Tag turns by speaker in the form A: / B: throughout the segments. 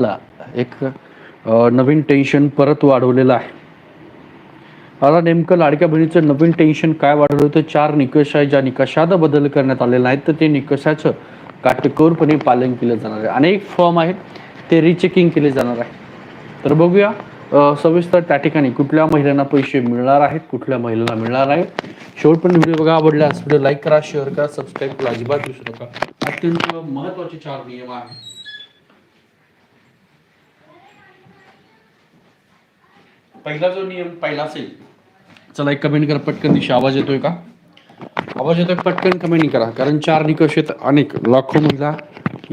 A: ला एक नवीन टेन्शन परत वाढवलेलं आहे. आता नेमकं लाडक्या बहिणीचं नवीन टेन्शन काय वाढवलं? होतं चार निकष आहे ज्या निकषात बदल करण्यात आलेला आहे. तर ते निकषाचं काटेकोरपणे पालन केलं जाणार आहे. अनेक फॉर्म आहेत ते रिचेकिंग केले जाणार आहे. तर बघूया सविस्तर त्या ठिकाणी कुठल्या महिलांना पैसे मिळणार आहेत कुठल्या महिलांना मिळणार आहेत शेवटपर्यंत व्हिडिओ बघा. आवडल्यास व्हिडिओ लाईक करा शेअर करा सबस्क्राईब करा अजिबात विसरू नका. अत्यंत महत्त्वाचे चार नियम आहेत. पहिला जो नियम पहिला असेल चला एक कमेंट करा पटकन दिशा आवाज येतोय का? आवाज येतोय पटकन कमेंट करा कारण चार निकष आहेत अनेक लाखो महिला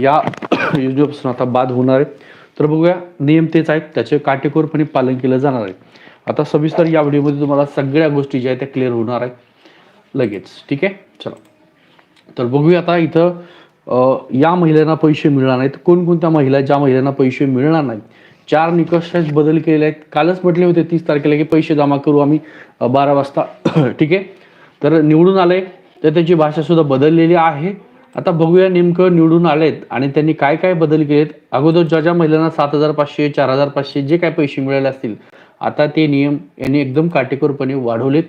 A: या योजनेपासून आता बाद होणार आहेत. तर बघूया नियम तेच आहेत त्याचे काटेकोरपणे पालन केलं जाणार आहे. आता सविस्तर या व्हिडिओमध्ये तुम्हाला सगळ्या गोष्टी ज्या आहेत त्या क्लिअर होणार आहेत. लगेच ठीक आहे? चला. तर बघूया आता इथं या महिलांना पैसे मिळणार नाहीत. कोणकोणत्या महिला ज्या महिलांना पैसे मिळणार नाहीत? चार निकषात बदल केलेले आहेत. कालच म्हटले होते तीस तारखेला की पैसे जमा करू आम्ही बारा वाजता. ठीक आहे? तर निवडून आले तर त्याची भाषा सुद्धा बदललेली आहे. आता बघूया नेमकं निवडून आलेत आणि त्यांनी काय काय बदल केलेत. अगोदर ज्या ज्या महिलांना सात हजार पाचशे चार हजार पाचशे जे काय पैसे मिळाले असतील आता ते नियम यांनी एकदम काटेकोरपणे वाढवलेत.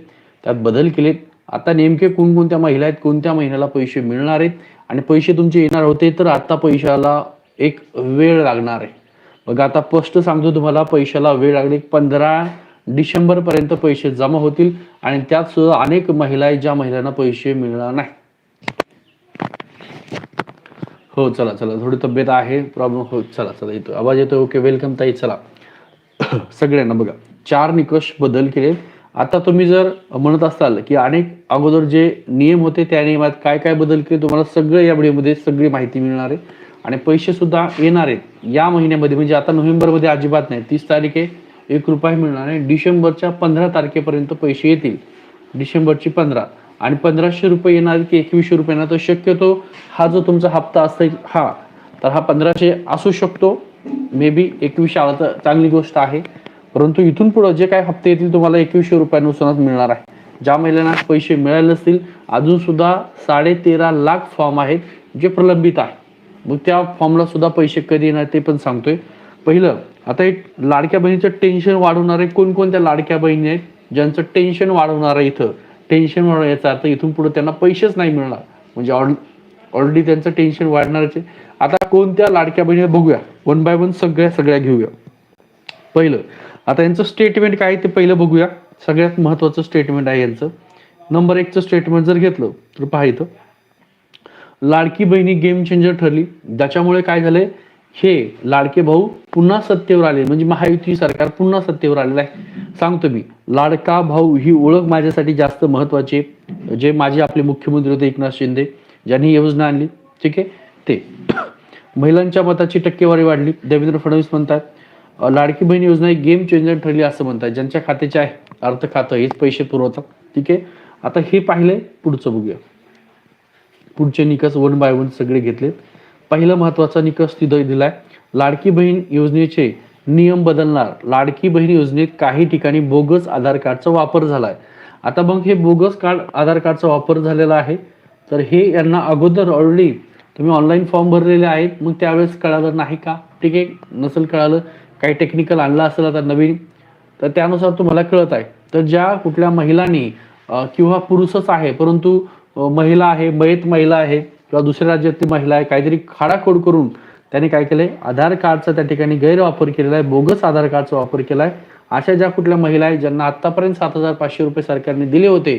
A: त्यात बदल केलेत. आता नेमके कोणकोणत्या महिला आहेत कोणत्या महिन्याला पैसे मिळणार आहेत आणि पैसे तुमचे येणार होते तर आता पैशाला एक वेळ लागणार आहे. बघा आता स्पष्ट सांगतो तुम्हाला पैशाला वेळ लागली पंधरा डिसेंबर पर्यंत पैसे जमा होतील आणि त्यात सुद्धा अनेक महिला आहेत ज्या महिलांना पैसे मिळणार नाही. हो चला चला थोडी तब्येत आहे प्रॉब्लेम हो चला चला येतो आवाज येतो ओके वेलकम ताई चला. सगळ्यांना बघा चार निकष बदल केले. आता तुम्ही जर म्हणत असाल की अनेक अगोदर जे नियम होते त्या नियमात काय काय बदल केले तुम्हाला सगळं या व्हिडिओमध्ये सगळी माहिती मिळणार आहे. आणि पैसे सुद्धा येणार आहेत. या महिन्यामध्ये म्हणजे आता नोव्हेंबरमध्ये अजिबात नाही. तीस तारीख आहे एक रुपये मिळणार आहे डिसेंबरच्या पंधरा तारखेपर्यंत पैसे येतील. डिसेंबरची पंधरा. आणि पंधराशे रुपये येणार की एकवीसशे रुपये येणार तर शक्यतो हा जो तुमचा हप्ता असेल हा तर हा पंधराशे असू शकतो. मे बी एकवीसशे आला तर चांगली गोष्ट आहे. परंतु इथून पुढे जे काय हप्ते येतील तुम्हाला एकवीसशे रुपयानुसारच मिळणार आहे. ज्या महिलांना पैसे मिळाले असतील अजून सुद्धा साडेतेरा लाख फॉर्म आहेत जे प्रलंबित आहे मग त्या फॉर्मला सुद्धा पैसे कधी येणार ते पण सांगतोय. पहिलं आता एक लाडक्या बहिणीचं टेन्शन वाढवणारे कोणकोणत्या लाडक्या बहिणी आहेत ज्यांचं टेन्शन वाढवणार आहे इथं. टेन्शन वाढव याचा अर्थ इथून पुढे त्यांना पैसेच नाही मिळणार. म्हणजे ऑलरेडी त्यांचं टेन्शन वाढणारच आहे. आता कोणत्या लाडक्या बहिणी बघूया. वन बाय वन सगळ्या सगळ्या घेऊया. पहिलं आता यांचं स्टेटमेंट काय आहे ते पहिलं बघूया. सगळ्यात महत्वाचं स्टेटमेंट आहे यांचं. नंबर एकचं स्टेटमेंट जर घेतलं तर पहा इथं. लाडकी बहिणी गेम चेंजर ठरली. ज्याच्यामुळे काय झालंय? हे लाडके भाऊ पुन्हा सत्तेवर आले. म्हणजे महायुती सरकार पुन्हा सत्तेवर आलेलं आहे. सांगतो मी लाडका भाऊ ही ओळख माझ्यासाठी जास्त महत्वाची आहे. जे माझे आपले मुख्यमंत्री होते एकनाथ शिंदे ज्यांनी ही योजना आणली. ठीक आहे? ते. महिलांच्या मताची टक्केवारी वाढली. देवेंद्र फडणवीस म्हणतात लाडकी बहीण योजना ही गेम चेंजर ठरली असं म्हणतात. ज्यांच्या खात्याचे आहे अर्थ खातं हेच पैसे पुरवतात. ठीक आहे? आता हे पाहिलंय पुढचं बघूया. पुढचे निकष वन बाय वन सगळे घेतलेत. पहिला महत्त्वाचा निकष तिथं दिलाय. लाडकी बहीण योजनेचे नियम बदलणार. लाडकी बहीण योजनेत काही ठिकाणी बोगस आधार कार्डचा वापर झालाय. आता मग हे बोगस कार्ड आधार कार्डचा वापर झालेला आहे. तर हे यांना अगोदर ऑलरेडी तुम्ही ऑनलाईन फॉर्म भरलेले आहेत. मग त्यावेळेस कळालं नाही का? ठीक आहे नसेल कळालं काही टेक्निकल आणलं असेल आता नवीन तर त्यानुसार तुम्हाला कळत आहे. तर ज्या कुठल्या महिलांनी किंवा पुरुषच आहे परंतु महिला आहे मयत महिला आहे किंवा दुसऱ्या राज्यातली महिला आहे काहीतरी खाडाखोड करून त्याने काय केलंय? आधार कार्डचा त्या ठिकाणी गैरवापर केलेला आहे बोगस आधार कार्डचा वापर केला आहे. अशा ज्या कुठल्या महिला आहेत ज्यांना आतापर्यंत सात हजार पाचशे रुपये सरकारने दिले होते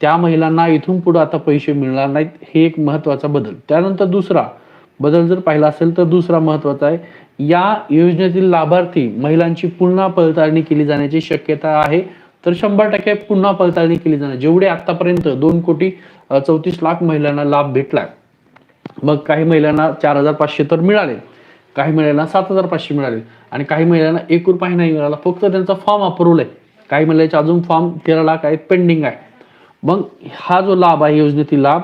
A: त्या महिलांना इथून पुढे आता पैसे मिळणार नाहीत हे एक महत्त्वाचा बदल. त्यानंतर दुसरा बदल जर पाहिला असेल तर दुसरा महत्त्वाचा आहे. या योजनेतील लाभार्थी महिलांची पुन्हा पडताळणी केली जाण्याची शक्यता आहे. तर शंभर टक्के पुन्हा पडताळणी केली जाणार. जेवढे आतापर्यंत दोन कोटी चौतीस लाख महिलांना लाभ भेटलाय मग काही महिलांना चार हजार पाचशे तर मिळाले. काही महिलांना सात हजार पाचशे मिळाले. आणि काही महिलांना एक रुपयाही नाही मिळाला. फक्त त्यांचा फॉर्म अप्रूव्ह आहे काही महिलांचे अजून फॉर्म तेरा लाख आहेत पेंडिंग आहे. मग हा जो लाभ आहे योजनेतील लाभ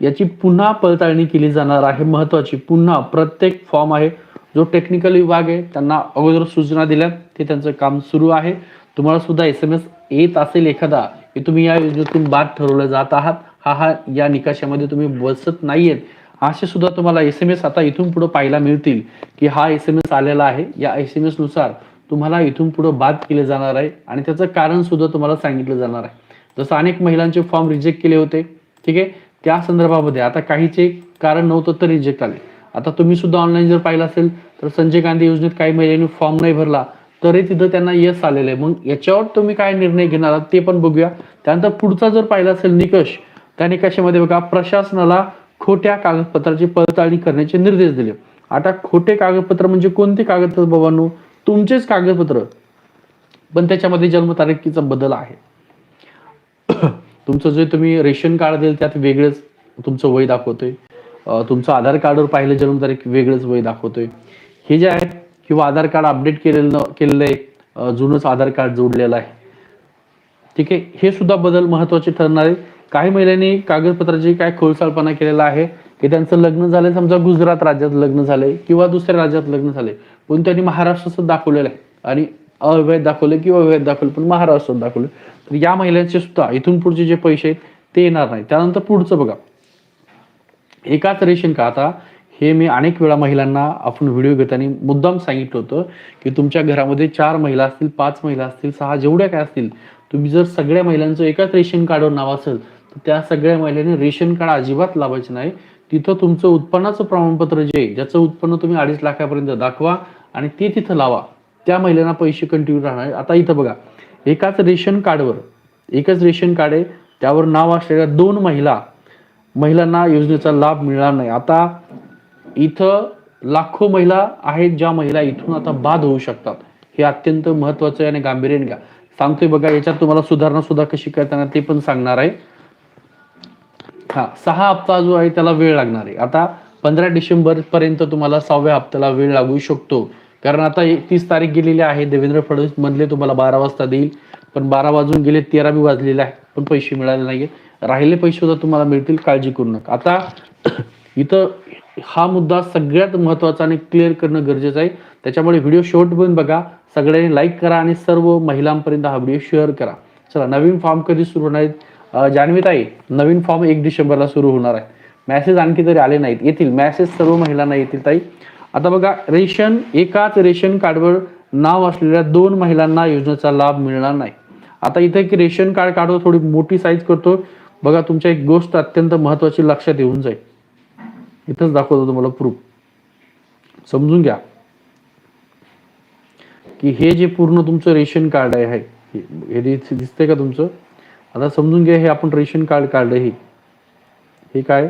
A: याची पुन्हा पडताळणी केली जाणार आहे. महत्वाची पुन्हा प्रत्येक फॉर्म आहे. जो टेक्निकल विभाग आहे त्यांना अगोदर सूचना दिल्या. ते त्यांचं काम सुरू आहे. तुम्हाला सुद्धा एस एम एस येत असेल एखादा की तुम्ही या योजनेतून बाद ठरवलं जात आहात हा हा या निकषामध्ये तुम्ही बसत नाहीयेत असे सुद्धा तुम्हाला एस एम एस आता इथून पुढे पाहायला मिळतील की हा एस एम एस आलेला आहे या एस एम एसनुसार तुम्हाला इथून पुढे बाद केले जाणार आहे आणि त्याचं कारण सुद्धा तुम्हाला सांगितलं जाणार आहे. जसं अनेक महिलांचे फॉर्म रिजेक्ट केले होते ठीक आहे? त्या संदर्भामध्ये आता काहीचे कारण नव्हतं तर रिजेक्ट आले. आता तुम्ही सुद्धा ऑनलाईन जर पाहिलं असेल तर संजय गांधी योजनेत काही महिलांनी फॉर्म नाही भरला तरी तिथं त्यांना यश आलेलं आहे. मग याच्यावर तुम्ही काय निर्णय घेणार आहात ते पण बघूया. त्यानंतर पुढचा जर पाहिला असेल निकष त्या निकषामध्ये बघा प्रशासनाला खोट्या कागदपत्राची पडताळणी करण्याचे निर्देश दिले. आता खोटे कागदपत्र म्हणजे कोणते कागदपत्र बाबांनो? तुमचेच कागदपत्र. पण त्याच्यामध्ये जन्मतारखीचा बदल आहे. तुमचं जे तुम्ही रेशन कार्ड देईल त्यात वेगळंच तुमचं वय दाखवतोय. तुमचं आधार कार्डवर पाहिलं जन्मतारीख वेगळंच वय दाखवतोय. हे जे आहे किंवा आधार कार्ड अपडेट केलेलं केलेलं आहे जुनंच आधार कार्ड जोडलेलं आहे. ठीक आहे? हे सुद्धा बदल महत्त्वाचे ठरणार आहे. काही महिलांनी कागदपत्राची काय खोलसाळपणा केलेला आहे की त्यांचं लग्न झालं समजा गुजरात राज्यात लग्न झालंय किंवा दुसऱ्या राज्यात लग्न झालंय. पण त्यांनी महाराष्ट्राचं दाखवलेलं आहे. आणि अवैध दाखवलं किंवा अवैध दाखवलं पण महाराष्ट्रात दाखवलं. तर या महिलांचे सुद्धा इथून पुढचे जे पैसे आहेत ते येणार नाही. त्यानंतर पुढचं बघा. एकाच रेशन का आता हे मी अनेक वेळा महिलांना आपण व्हिडिओ घेताना मुद्दाम सांगितलं होतं की तुमच्या घरामध्ये चार महिला असतील पाच महिला असतील सहा जेवढ्या काय असतील तुम्ही जर सगळ्या महिलांचं एकाच रेशन कार्डवर नाव असेल तर त्या सगळ्या महिलांनी रेशन कार्ड अजिबात लावायचे नाही. तिथं तुमचं उत्पन्नाचं प्रमाणपत्र जे आहे, ज्याचं उत्पन्न तुम्ही अडीच लाखापर्यंत दाखवा आणि ते तिथं लावा. त्या महिलांना पैसे कंटिन्यू राहणार आता इथं बघा एकाच रेशन कार्डवर एकच रेशन कार्ड आहे त्यावर नाव असलेल्या दोन महिला महिलांना योजनेचा लाभ मिळणार नाही. आता इथं लाखो महिला आहेत ज्या महिला इथून आता बाद होऊ शकतात. हे अत्यंत महत्वाचं आहे आणि गांभीर्याने घ्या. सांगतोय बघा याच्यात तुम्हाला सुधारणा सुद्धा कशी करताना ते पण सांगणार आहे. हा सहा हप्ता जो आहे त्याला वेळ लागणार आहे. आता पंधरा डिसेंबर पर्यंत तुम्हाला सहाव्या हप्त्याला वेळ लागू शकतो. कारण आता तीस तारीख गेलेली आहे. देवेंद्र फडणवीस म्हणले तुम्हाला बारा वाजता देईल. पण बारा वाजून गेले तेरा बी वाजलेले आहे पण पैसे मिळाले नाहीये राहिले पैसे सुद्धा तुम्हाला मिळतील काळजी करू नका. आता इथं हा मुद्दा सगळ्यात महत्त्वाचा आणि क्लिअर करणं गरजेचं आहे. त्याच्यामुळे व्हिडिओ शॉर्ट पण बघा. सगळ्यांनी लाईक करा आणि सर्व महिलांपर्यंत हा व्हिडिओ शेअर करा. चला नवीन फॉर्म कधी सुरू होणार आहेत? अं, जान्हवीताई नवीन फॉर्म एक डिसेंबरला सुरू होणार आहे. मॅसेज आणखी तरी आले नाहीत. येतील. मॅसेज सर्व महिलांना येतील ताई. आता बघा रेशन एकाच रेशन कार्डवर नाव असलेल्या दोन महिलांना योजनेचा लाभ मिळणार नाही. आता इथे की रेशन कार्ड काढतो थोडी मोठी साईज करतो. बघा तुमच्या एक गोष्ट अत्यंत महत्वाची लक्षात येऊन जाईल. इथंच दाखवतो तुम्हाला प्रूफ समजून घ्या. की हे जे पूर्ण तुमचं रेशन कार्ड आहे हे- दिसतंय का तुमचं? आता समजून घ्या हे आपण रेशन कार्ड काढलं हे हे काय?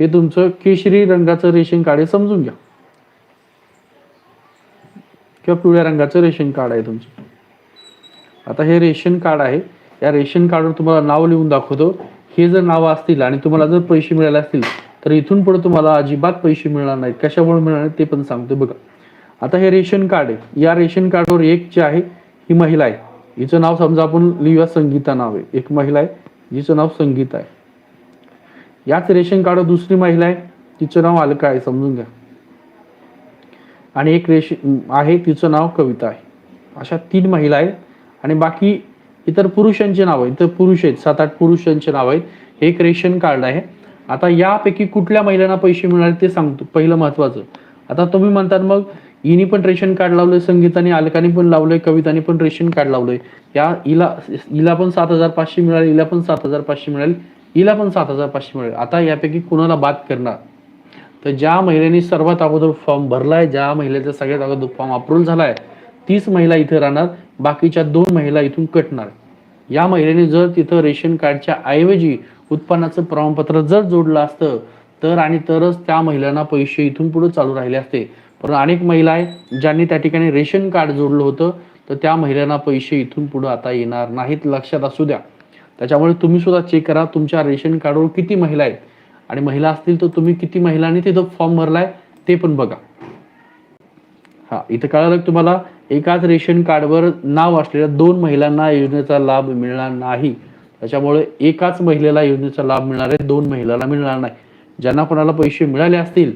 A: हे तुमचं केशरी रंगाचं रेशन कार्ड आहे समजून घ्या. किंवा पिवळ्या रंगाचं रेशन कार्ड आहे तुमचं. आता हे रेशन कार्ड आहे या रेशन कार्डवर तुम्हाला नाव लिहून दाखवतो. हे जर नावं असतील आणि तुम्हाला जर पैसे मिळाले असतील तर इथून पुढे तुम्हाला अजिबात पैसे मिळणार नाहीत. कशामुळे मिळणार ते पण सांगतो बघा. आता हे रेशन कार्ड आहे. या रेशन कार्डवर एक जी आहे ही महिला आहे. हिचं नाव समजा आपण लिहूया संगीता नाव आहे. एक महिला आहे जिचं नाव संगीता आहे. याच रेशन कार्ड दुसरी महिला आहे तिचं नाव अलका आहे समजून घ्या. आणि एक रेशन आहे तिचं नाव कविता आहे. अशा तीन महिला आहेत. आणि बाकी इतर पुरुषांचे नाव आहेत. इतर पुरुष आहेत सात आठ पुरुषांचे नाव आहेत. हे एक रेशन कार्ड आहे. आता यापैकी कुठल्या महिलांना पैसे मिळाले ते सांगतो पहिलं महत्वाचं आता तुम्ही म्हणतात मग हिने पण रेशन कार्ड लावलंय संगीताने अलकाने पण लावलंय कविताने पण रेशन कार्ड लावलंय. या हिला हिला पण सात हजार पाचशे मिळाले हिला पण सात हजार पाचशे मिळाले हिला पण सात हजार पाचशे मिळाले. आता यापैकी कुणाला बाद करणार? तर ज्या महिलेने सर्वात अगोदर फॉर्म भरलाय ज्या महिलेचा सगळ्यात अगोदर फॉर्म अप्रूव्ह झालाय तीच महिला इथे राहणार बाकीच्या दोन महिला इथून कटणार. या महिलेने जर तिथं रेशन कार्डच्या ऐवजी उत्पन्नाचं प्रमाणपत्र जर जोडलं असतं तर आणि तरच त्या महिलांना पैसे इथून पुढे चालू राहिले असते. पण अनेक महिला आहेत ज्यांनी त्या ठिकाणी रेशन कार्ड जोडलं होतं तर त्या महिलांना पैसे इथून पुढे आता येणार नाहीत लक्षात असू द्या. त्याच्यामुळे तुम्ही सुद्धा चेक करा तुमच्या रेशन कार्डवर किती महिला आहेत. आणि महिला असतील तर तुम्ही किती महिलांनी तिथं फॉर्म भरलाय ते पण बघा. हा इथं कळालं तुम्हाला? एकाच रेशन कार्डवर नाव असलेल्या दोन महिलांना योजनेचा लाभ मिळणार नाही. त्याच्यामुळे एकाच महिलेला योजनेचा लाभ मिळणार आहे दोन महिलेला मिळणार नाही. ज्यांना कोणाला पैसे मिळाले असतील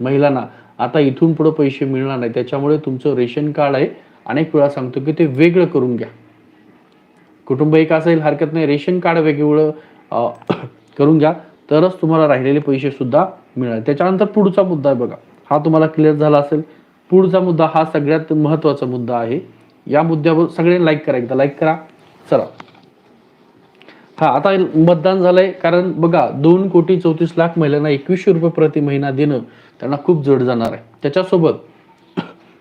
A: महिलांना आता इथून पुढे पैसे मिळणार नाही. त्याच्यामुळे तुमचं रेशन कार्ड आहे. अनेक वेळा सांगतो की ते वेगळं करून घ्या. कुटुंब एक असेल हरकत नाही. रेशन कार्ड वेगवेगळं करून घ्या. तरच तुम्हाला राहिलेले पैसे सुद्धा मिळाले त्याच्यानंतर पुढचा मुद्दा आहे बघा. हा तुम्हाला क्लिअर झाला असेल. पुढचा मुद्दा हा सगळ्यात महत्त्वाचा मुद्दा आहे. या मुद्द्यावर सगळे लाईक करा. एकदा लाईक करा. चला. हा आता मतदान झालंय कारण बघा दोन कोटी चौतीस लाख महिलांना एकवीसशे रुपये प्रति महिना देणं त्यांना खूप जड जाणार आहे. त्याच्यासोबत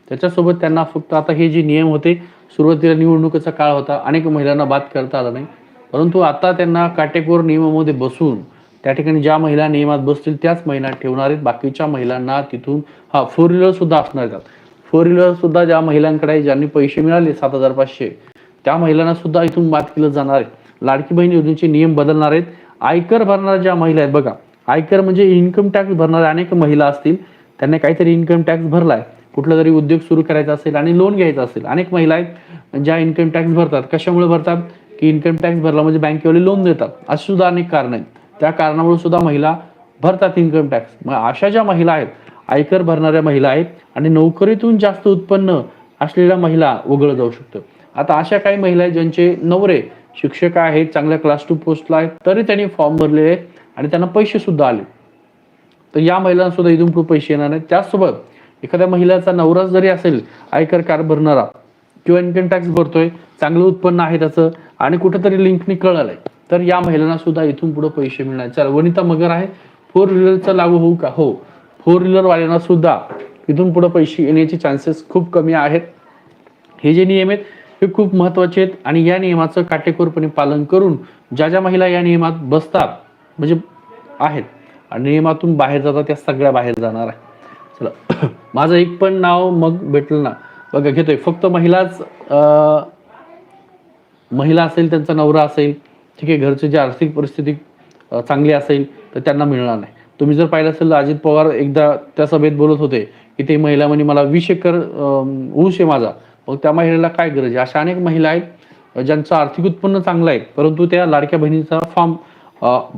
A: त्याच्यासोबत त्यांना फक्त आता हे जे नियम होते सुरुवातीला निवडणुकीचा काळ होता अनेक महिलांना बाद करता आला नाही. परंतु आता त्यांना काटेकोर नियमामध्ये बसून त्या ठिकाणी ज्या महिला नियमात बसतील त्याच महिला ठेवणार आहेत. बाकीच्या महिलांना तिथून हा फोर व्हीलर सुद्धा असणार आहेत. फोर व्हीलर सुद्धा ज्या महिलांकडे ज्यांनी पैसे मिळाले सात हजार पाचशे त्या महिलांना सुद्धा इथून बाद केलं जाणार आहे. लाडकी बहीण योजनेचे नियम बदलणार आहेत. आयकर भरणाऱ्या ज्या महिला आहेत बघा आयकर म्हणजे इन्कम टॅक्स भरणाऱ्या अनेक महिला असतील त्यांनी काहीतरी इन्कम टॅक्स भरलाय. कुठला तरी उद्योग सुरू करायचा असेल आणि लोन घ्यायचं असेल अनेक महिला आहेत ज्या इन्कम टॅक्स भरतात. कशामुळे भरतात? की इन्कम टॅक्स भरला म्हणजे बँकेवाले लोन देतात. अशी सुद्धा अनेक कारण आहेत. त्या कारणामुळे सुद्धा महिला भरतात इन्कम टॅक्स मग अशा ज्या महिला आहेत आयकर भरणाऱ्या महिला आहेत आणि नोकरीतून जास्त उत्पन्न असलेल्या महिला वगळलं जाऊ शकतं. आता अशा काही महिला आहेत ज्यांचे नवरे शिक्षक आहेत चांगल्या क्लास टू पोस्टला आहेत तरी त्यांनी फॉर्म भरले आहेत आणि त्यांना पैसे सुद्धा आले. तर या महिलांना सुद्धा इथून पुढे पैसे येणार नाहीत त्याचसोबत एखाद्या महिलाचा नवराच जरी असेल आयकर कार भरणारा किंवा इन्कम टॅक्स भरतोय चांगलं उत्पन्न आहे त्याचं आणि कुठेतरी लिंकनी कळालंय तर या महिलांना सुद्धा इथून पुढे पैसे मिळणार चला वनिता मगर आहे. फोर व्हीलरचा लागू होऊ का? हो. फोर व्हीलर वाल्यांना सुद्धा इथून पुढे पैसे येण्याचे चान्सेस खूप कमी आहेत. हे जे नियम आहेत हे खूप महत्त्वाचे आहेत आणि या नियमाचं काटेकोरपणे पालन करून ज्या ज्या महिला या नियमात बसतात म्हणजे आहेत आणि नियमातून बाहेर जातात त्या सगळ्या बाहेर जाणार आहे चला. माझं एक पण नाव मग भेटलं ना. बघा घेतोय. फक्त महिलाच महिला असेल त्यांचा नवरा असेल ठीक आहे घरची जी आर्थिक परिस्थिती चांगली असेल तर त्यांना मिळणार नाही. तुम्ही जर पाहिलं असेल तर अजित पवार एकदा त्या सभेत बोलत होते की ते महिला म्हणजे मला वीस एकर ऊस आहे माझा. मग त्या महिलेला काय गरज आहे? अशा अनेक महिला आहेत ज्यांचं आर्थिक उत्पन्न चांगलं आहे परंतु त्या लाडक्या बहिणीचा फॉर्म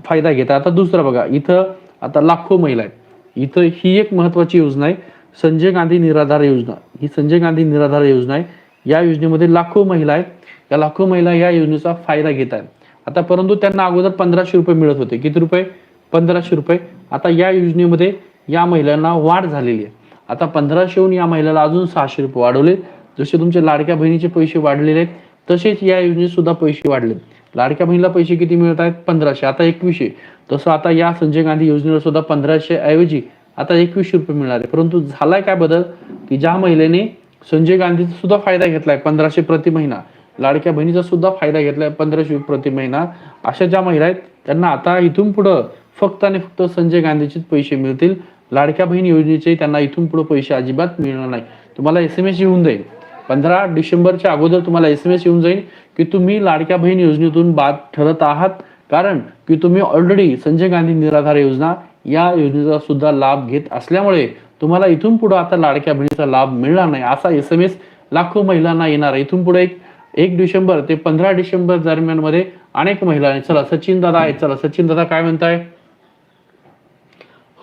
A: फायदा घेतात. आता दुसरं बघा इथं आता लाखो महिला आहेत. इथं ही एक महत्वाची योजना आहे संजय गांधी निराधार योजना. ही संजय गांधी निराधार योजना आहे. या योजनेमध्ये लाखो महिला आहेत. या लाखो महिला या योजनेचा फायदा घेत आहेत. आता परंतु त्यांना अगोदर पंधराशे रुपये मिळत होते. किती रुपये? पंधराशे रुपये. आता या योजनेमध्ये या महिलांना वाढ झालेली आहे. आता पंधराशेहून या महिलाला अजून सहाशे रुपये वाढवले. जसे तुमचे लाडक्या बहिणीचे पैसे वाढलेले आहेत तसेच या योजनेत सुद्धा पैसे वाढले लाडक्या बहिणीला पैसे किती मिळत आहेत? पंधराशे. आता एकवीसशे तसं आता या संजय गांधी योजनेला सुद्धा पंधराशे ऐवजी आता एकवीसशे रुपये मिळणार आहे. परंतु झालाय काय बदल? की ज्या महिलेने संजय गांधीचा सुद्धा फायदा घेतलाय पंधराशे प्रति महिना लाडक्या बहिणीचा सुद्धा फायदा घेतलाय पंधराशे प्रति महिना अशा ज्या महिला आहेत त्यांना आता इथून पुढं फक्त आणि फक्त संजय गांधीचेच पैसे मिळतील. लाडक्या बहीण योजनेचे त्यांना इथून पुढे पैसे अजिबात मिळणार नाही. तुम्हाला एस एम एस येऊन जाईल. पंधरा डिसेंबरच्या अगोदर तुम्हाला एस एम एस येऊन जाईल की तुम्ही लाडक्या बहीण योजनेतून बाद ठरत आहात. कारण की तुम्ही ऑलरेडी संजय गांधी निराधार योजना या योजनेचा सुद्धा लाभ घेत असल्यामुळे तुम्हाला इथून पुढे आता लाडक्या बहिणीचा लाभ मिळणार नाही. असा एस एम एस लाखो महिलांना येणार आहे. इथून पुढे एक एक डिसेंबर ते पंधरा डिसेंबर दरम्यानमध्ये अनेक महिला आहेत. चला सचिन दादा आहेत. चला सचिन दादा काय म्हणताय?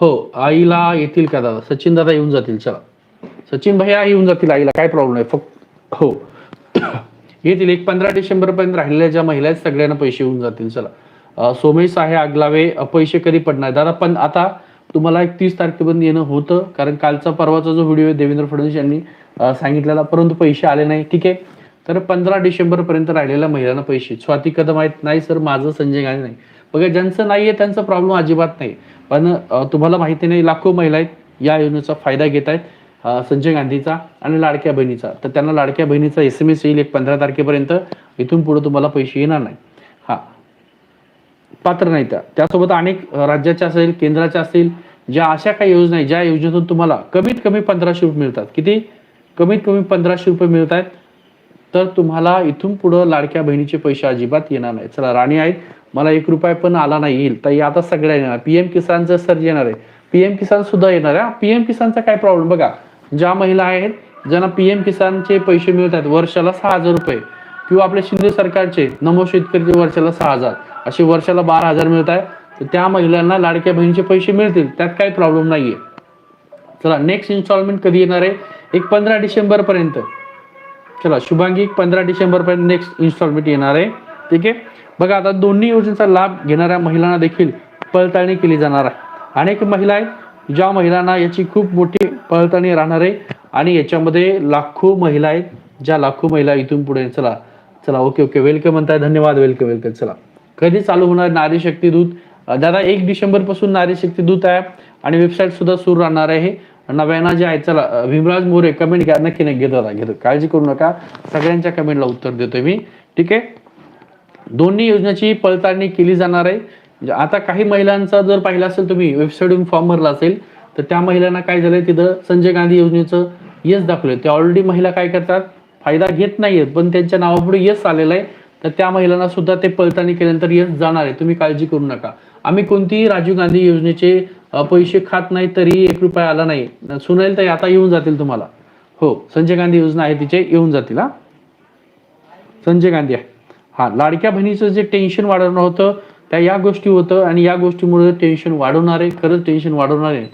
A: हो आईला येतील का दादा? सचिन दादा येऊन जातील. चला. सचिन भैया येऊन जातील आईला. काय प्रॉब्लेम आहे फक्त हो. येतील एक पंधरा डिसेंबरपर्यंत राहिलेल्या ज्या महिला आहेत सगळ्यांना पैसे होऊन जातील. चला. सोमेश आहे आगलावे पैसे कधी पडणार? दादा पण आता तुम्हाला एक तीस तारखेपर्यंत येणं होतं कारण कालचा परवाचा जो व्हिडिओ आहे देवेंद्र फडणवीस यांनी सांगितलेला परंतु पैसे आले नाही. ठीक आहे? तर पंधरा डिसेंबरपर्यंत राहिलेल्या महिलांना पैसे. स्वाती कदम आहेत? नाही सर माझं संजय गांधी नाही. बघा ज्यांचं नाही आहे त्यांचा प्रॉब्लेम अजिबात नाही. पण तुम्हाला माहिती नाही लाखो महिला आहेत या योजनेचा फायदा घेत आहेत. संजय गांधीचा आणि लाडक्या बहिणीचा. तर त्यांना लाडक्या बहिणीचा एस एम एस येईल एक पंधरा तारखेपर्यंत. इथून पुढे तुम्हाला पैसे येणार नाही. हा. पात्र नाही त्या. त्यासोबत अनेक राज्याच्या असेल केंद्राच्या असेल ज्या अशा काही योजना आहेत ज्या योजनेतून तुम्हाला कमीत कमी पंधराशे रुपये मिळतात. किती? कमीत कमी पंधराशे रुपये मिळत आहेत. तर तुम्हाला इथून पुढं लाडक्या बहिणीचे पैसे अजिबात येणार नाही. चला राणी आहेत. मला एक रुपया पण आला नाही येईल. तर आता सगळ्या येणार. पीएम किसानचं सर येणार आहे पीएम किसान सुद्धा येणार आहे. पीएम किसानचा काय प्रॉब्लेम बघा ज्या महिला आहेत ज्यांना पी एम किसानचे पैसे मिळत आहेत वर्षाला सहा हजार रुपये किंवा आपल्या शिंदे सरकारचे नमो शेतकरीचे वर्षाला सहा हजार असे वर्षाला बारा हजार मिळत आहे तर त्या महिलांना लाडक्या बहिणीचे पैसे मिळतील त्यात काही प्रॉब्लेम नाहीये. चला नेक्स्ट इन्स्टॉलमेंट कधी येणार आहे? एक पंधरा डिसेंबर पर्यंत चला शुभांगी पंधरा डिसेंबर पर्यंत नेक्स्ट इन्स्टॉलमेंट येणार आहे. ठीक आहे? बघा आता दोन्ही योजनेचा लाभ घेणाऱ्या महिलांना देखील पडताळणी केली जाणार आहे. अनेक महिला आहेत ज्या महिलांना याची खूप मोठी पडताळणी राहणार आहे आणि याच्यामध्ये लाखो महिला आहेत ज्या लाखो महिला इथून पुढे चला चला ओके ओके वेलकम म्हणताय धन्यवाद वेलकम वेलकम चला. कधी चालू होणार नारी शक्ती दूत? दादा एक डिसेंबरपासून नारी शक्ती दूत आहे आणि वेबसाईट सुद्धा सुरू राहणार आहे. नव्याना जे आहे चला भीमराज मोरे कमेंट घ्या नक्की नाही घेतो घेतो. काळजी करू नका. सगळ्यांच्या कमेंटला उत्तर देतोय मी. ठीक आहे? दोन्ही योजनेची पडताळणी केली जाणार आहे. म्हणजे आता काही महिलांचा जर पाहिला असेल तुम्ही वेबसाईटवरून फॉर्म भरला असेल तर त्या महिलांना काय झालंय तिथं संजय गांधी योजनेचं येस दाखवलंय. ते ऑलरेडी महिला काय करतात फायदा घेत नाहीयेत पण त्यांच्या नावापुढे येस आलेलं आहे. तर त्या महिलांना सुद्धा ते पडताळणी केल्यानंतर येस जाणार आहे. तुम्ही काळजी करू नका. आम्ही कोणतीही राजीव गांधी योजनेचे पैसे खात नाही तरी एक रुपया आला नाही. सुनेल तर आता येऊन जातील तुम्हाला. हो संजय गांधी योजना आहे तिचे येऊन जातील हा. संजय गांधी आहे. हा लाडक्या बहिणीचं जे टेन्शन वाढवणं होतं त्या या गोष्टी होतं आणि या गोष्टीमुळे टेन्शन वाढवणारे खरंच टेन्शन वाढवणारे.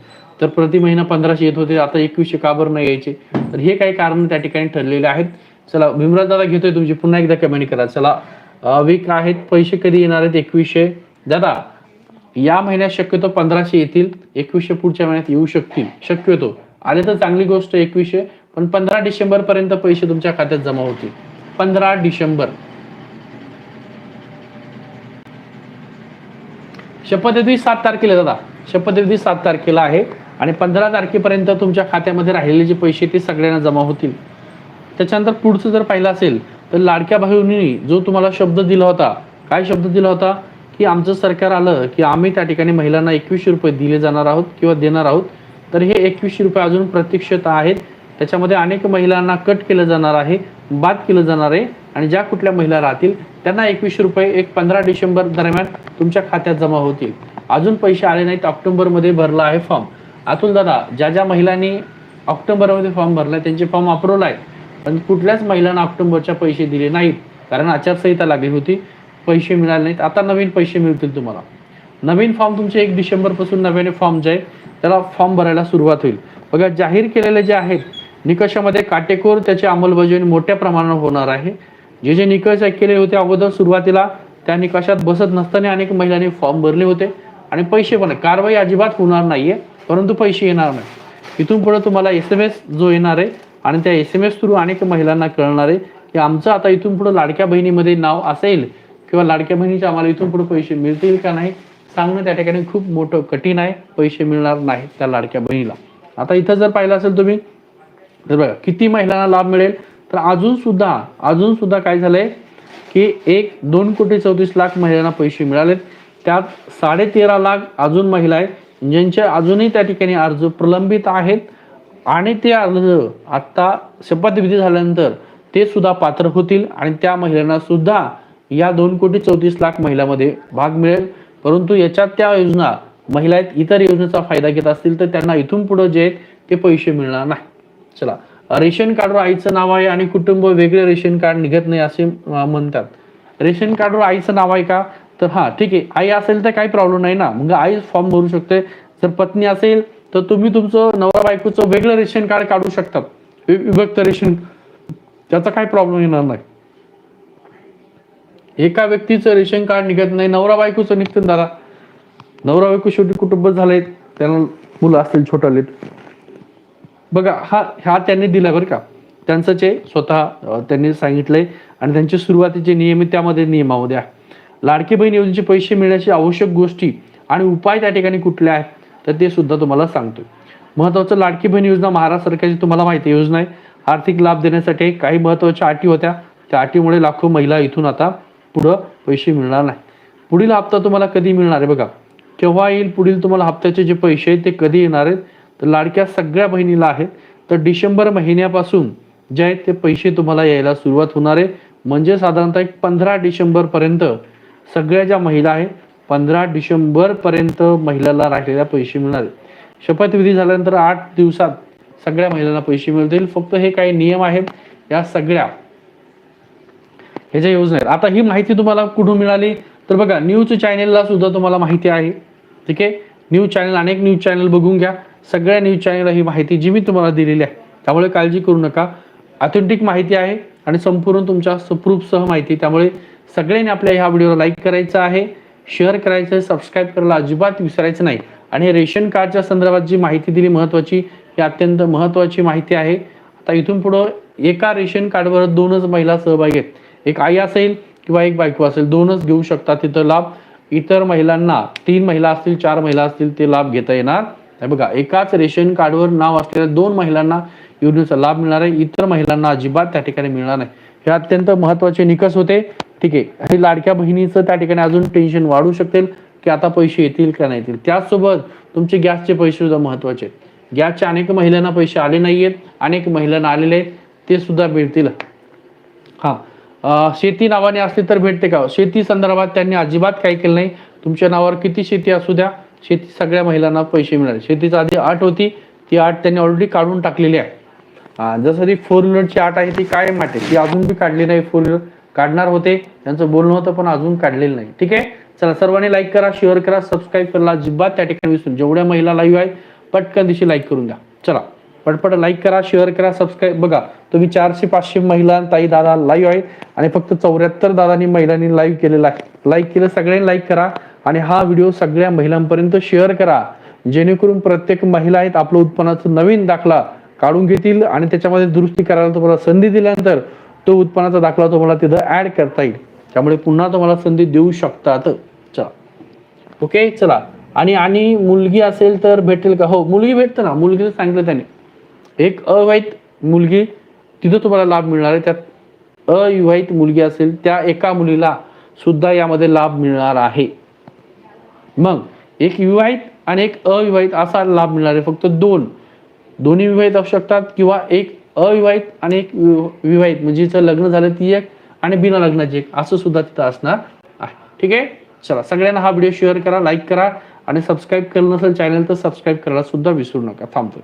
A: तर प्रति महिना पंधराशे येत होते आता एकवीसशे का बरं नाही यायचे? तर हे काही कारण त्या ठिकाणी ठरलेले आहेत. चला भीमराज दादा घेतोय तुमची पुन्हा एकदा कमेंट करा. चला वीक आहेत पैसे कधी येणार आहेत? एकवीसशे. दादा या महिन्यात शक्यतो पंधराशे येतील एकवीसशे पुढच्या महिन्यात येऊ शकतील. शक्यतो. आले तर चांगली गोष्ट एकवीसशे पण पंधरा डिसेंबर पर्यंत पैसे तुमच्या खात्यात जमा होतील. पंधरा डिसेंबर. शपथविधी सात तारखेला दादा. शपथविधी सात तारखेला आहे. आणि पंधरा तारखेपर्यंत तुमच्या खात्यामध्ये राहिलेले जे पैसे ते सगळ्यांना जमा होतील. त्याच्यानंतर पुढचं जर पाहिलं असेल तर लाडक्या भाऊंनी जो तुम्हाला शब्द दिला होता काय शब्द दिला होता? की आमचं सरकार आलं की आम्ही त्या ठिकाणी महिलांना एकवीसशे रुपये दिले जाणार आहोत किंवा देणार आहोत. तर हे एकवीसशे रुपये अजून प्रत्यक्षता आहेत. त्याच्यामध्ये अनेक महिलांना कट केलं जाणार आहे बाद केलं जाणार आहे. आणि ज्या कुठल्या महिला राहतील त्यांना एकवीसशे रुपये एक पंधरा डिसेंबर दरम्यान तुमच्या खात्यात जमा होतील. अजून पैसे आले नाहीत ऑक्टोबरमध्ये भरला आहे फॉर्म. अतुल दादा ज्या ज्या महिलांनी ऑक्टोबरमध्ये फॉर्म भरला त्यांचे फॉर्म अप्रूव्हल आहेत पण कुठल्याच महिलांना ऑक्टोबरच्या पैसे दिले नाहीत कारण आचारसंहिता लागली होती पैसे मिळाले नाहीत. आता नवीन पैसे मिळतील तुम्हाला. नवीन फॉर्म तुमचे एक डिसेंबरपासून नव्याने फॉर्म जे आहे त्याला फॉर्म भरायला सुरुवात होईल. बघा जाहीर केलेले जे आहेत निकषामध्ये काटेकोर त्याची अंमलबजावणी मोठ्या प्रमाणावर होणार आहे. जे जे निकष केले होते अगोदर सुरुवातीला त्या निकषात बसत नसताना अनेक महिलांनी फॉर्म भरले होते. आणि पैसे पण कारवाई अजिबात होणार नाहीये परंतु पैसे येणार नाही. इथून पुढे तुम्हाला एस एम एस जो येणार आहे आणि त्या एस एम एस थ्रू अनेक महिलांना कळणार आहे की आमचं आता इथून पुढे लाडक्या बहिणीमध्ये नाव असेल किंवा लाडक्या बहिणीचे आम्हाला इथून पुढे पैसे मिळतील का नाही सांगणं त्या ठिकाणी खूप मोठं कठीण आहे. पैसे मिळणार नाही त्या लाडक्या बहिणीला. आता इथं जर पाहिलं असेल तुम्ही तर बघा किती महिलांना लाभ मिळेल? तर अजून सुद्धा अजून सुद्धा काय झालंय की एक दोन कोटी चौतीस लाख महिलांना पैसे मिळालेत. त्यात साडेतेरा लाख अजून महिला आहेत ज्यांचे अजूनही त्या ठिकाणी अर्ज प्रलंबित आहेत. आणि ते अर्ज आता शपथविधी झाल्यानंतर ते सुद्धा पात्र होतील आणि त्या महिलांना सुद्धा या दोन कोटी चौतीस लाख महिलांमध्ये भाग मिळेल. परंतु याच्यात त्या योजना महिला आहेत इतर योजनेचा फायदा घेत असतील तर त्यांना इथून पुढे जे आहेत ते पैसे मिळणार नाही. चला. रेशन कार्डवर आईचं नाव आहे आणि कुटुंब वेगळे रेशन कार्ड निघत नाही असे म्हणतात. रेशन कार्डवर आईचं नाव आहे का? तर हा ठीक आहे. आई असेल तर काही प्रॉब्लेम नाही ना. मग आई फॉर्म भरू शकते. जर पत्नी असेल तर तुम्ही तुमचं नवरा बायकोचं वेगळं रेशन कार्ड काढू शकतात. विभक्त रेशन. त्याचा काही प्रॉब्लेम येणार नाही. एका व्यक्तीचं रेशन कार्ड निघत नाही नवरा बायकोचं निघतं दादा नवरा बायको शेवटी कुटुंब झाले त्यांना मुलं असतील छोटाले बघा हा हा त्यांनी दिला बरं का. त्यांचं जे स्वतः त्यांनी सांगितलंय आणि त्यांचे सुरुवातीचे नियम त्यामध्ये नियमामध्ये आहे. लाडकी बहीण योजनेचे पैसे मिळण्याची आवश्यक गोष्टी आणि उपाय त्या ठिकाणी कुठले आहेत तर ते सुद्धा तुम्हाला सांगतोय. महत्वाचं लाडकी बहीण योजना महाराष्ट्र सरकारची तुम्हाला माहिती योजना आहे. आर्थिक लाभ देण्यासाठी काही महत्त्वाच्या अटी होत्या. त्या अटीमुळे लाखो महिला इथून आता पुढं पैसे मिळणार नाही. पुढील हप्ता तुम्हाला कधी मिळणार आहे बघा. केव्हा येईल पुढील तुम्हाला हप्त्याचे जे पैसे आहेत ते कधी येणार आहेत तर लाडक्या सगळ्या बहिणीला आहेत तर डिसेंबर महिन्यापासून जे आहेत ते पैसे तुम्हाला यायला सुरुवात होणार आहे. म्हणजे साधारणतः एक पंधरा डिसेंबरपर्यंत सगळ्या ज्या महिला आहेत पंधरा डिसेंबरपर्यंत महिलाला राहिलेल्या पैसे मिळणार आहेत. शपथविधी झाल्यानंतर आठ दिवसात सगळ्या महिलांना पैसे मिळतील. फक्त हे काही नियम आहेत. या सगळ्या ह्याच्या योजना आहेत आता ही माहिती तुम्हाला कुठून मिळाली? तर बघा न्यूज चॅनेलला सुद्धा तुम्हाला माहिती आहे. ठीक आहे? न्यूज चॅनल अनेक न्यूज चॅनल बघून घ्या. सगळ्या न्यूज चॅनलला ही माहिती जी मी तुम्हाला दिलेली आहे. त्यामुळे काळजी करू नका. ऑथेंटिक माहिती आहे आणि संपूर्ण तुमच्या प्रूफसह माहिती. त्यामुळे सगळ्यांनी आपल्या ह्या व्हिडिओला लाईक करायचं आहे. शेअर करायचं आहे. सबस्क्राईब करायला अजिबात विसरायचं नाही. आणि रेशन कार्डच्या संदर्भात जी माहिती दिली महत्त्वाची ही अत्यंत महत्त्वाची माहिती आहे. आता इथून पुढं एका रेशन कार्डवर दोनच महिला सहभागी आहेत. एक आई असेल किंवा एक बायको असेल दोनच घेऊ शकतात. तिथं लाभ. इतर महिलांना तीन महिला असतील चार महिला असतील ते लाभ घेता येणार बघा एकाच रेशन कार्डवर नाव असलेल्या दोन महिलांना योजनेचा लाभ मिळणार आहे. इतर महिलांना अजिबात त्या ठिकाणी मिळणार नाही. हे अत्यंत महत्त्वाचे निकष होते. ठीक आहे. आणि लाडक्या बहिणीचं त्या ठिकाणी अजून टेन्शन वाढू शकते की आता पैसे येतील का नाही येतील. त्याचसोबत तुमचे गॅसचे पैसे सुद्धा महत्त्वाचे आहेत. गॅसचे अनेक महिलांना पैसे आले नाहीयेत अनेक महिलांना आलेले आहेत. ते सुद्धा मिळतील हा. शेती नावाने असली तर भेटते का? शेती संदर्भात त्यांनी अजिबात काही केलं नाही. तुमच्या नावावर किती शेती असू द्या. शेती सगळ्या महिलांना पैसे मिळाले. शेतीचा आधी आठ होती ती आठ त्यांनी ऑलरेडी काढून टाकलेली आहे. जसं ती फोर व्हीलरची आठ आहे ती कायम आठ आहे. ती अजून बी काढली नाही फोर व्हीलर काढणार होते त्यांचं बोलणं होतं पण अजून काढलेलं नाही. ठीक आहे? चला सर्वांनी लाईक करा शेअर करा सबस्क्राईब करा. अजिबात त्या ठिकाणी विसरून जेवढ्या महिला लाईव्ह आहे पटकन दिवशी लाईक करून द्या. चला पटपट लाईक करा शेअर करा सबस्क्राईब बघा तुम्ही चारशे पाचशे महिला ताई दादा लाईव्ह आहेत. आणि फक्त चौऱ्याहत्तर दादांनी महिलांनी लाईव्ह केलेला आहे. लाईक केलं सगळ्यांनी लाईक करा. आणि हा व्हिडिओ सगळ्या महिलांपर्यंत शेअर करा. जेणेकरून प्रत्येक महिला आहेत आपलं उत्पन्नाचं नवीन दाखला काढून घेतील आणि त्याच्यामध्ये दुरुस्ती करायला तुम्हाला संधी दिल्यानंतर तो उत्पन्नाचा दाखला तुम्हाला तिथं ऍड करता येईल. त्यामुळे पुन्हा तुम्हाला संधी देऊ शकतात. चला. ओके चला. आणि आणि मुलगी असेल तर भेटेल का? हो मुलगी भेटतं ना. मुलगीनं सांगितलं त्याने. एक अवैध मुलगी तिथं तुम्हाला लाभ मिळणार आहे. त्यात अविवाहित मुलगी असेल त्या एका मुलीला सुद्धा यामध्ये लाभ मिळणार आहे. मग एक विवाहित आणि एक अविवाहित असा लाभ मिळणार आहे फक्त दोन. दोन्ही विवाहित असू शकतात किंवा एक अविवाहित आणि एक विवाहित. म्हणजे जिचं लग्न झालं ती एक आणि बिना लग्नाची एक. असं सुद्धा तिथं असणार आहे. ठीक आहे? चला सगळ्यांना हा व्हिडिओ शेअर करा लाईक करा आणि सबस्क्राईब केलं नसेल चॅनल तर सबस्क्राईब करायला सुद्धा विसरू नका. थांबतो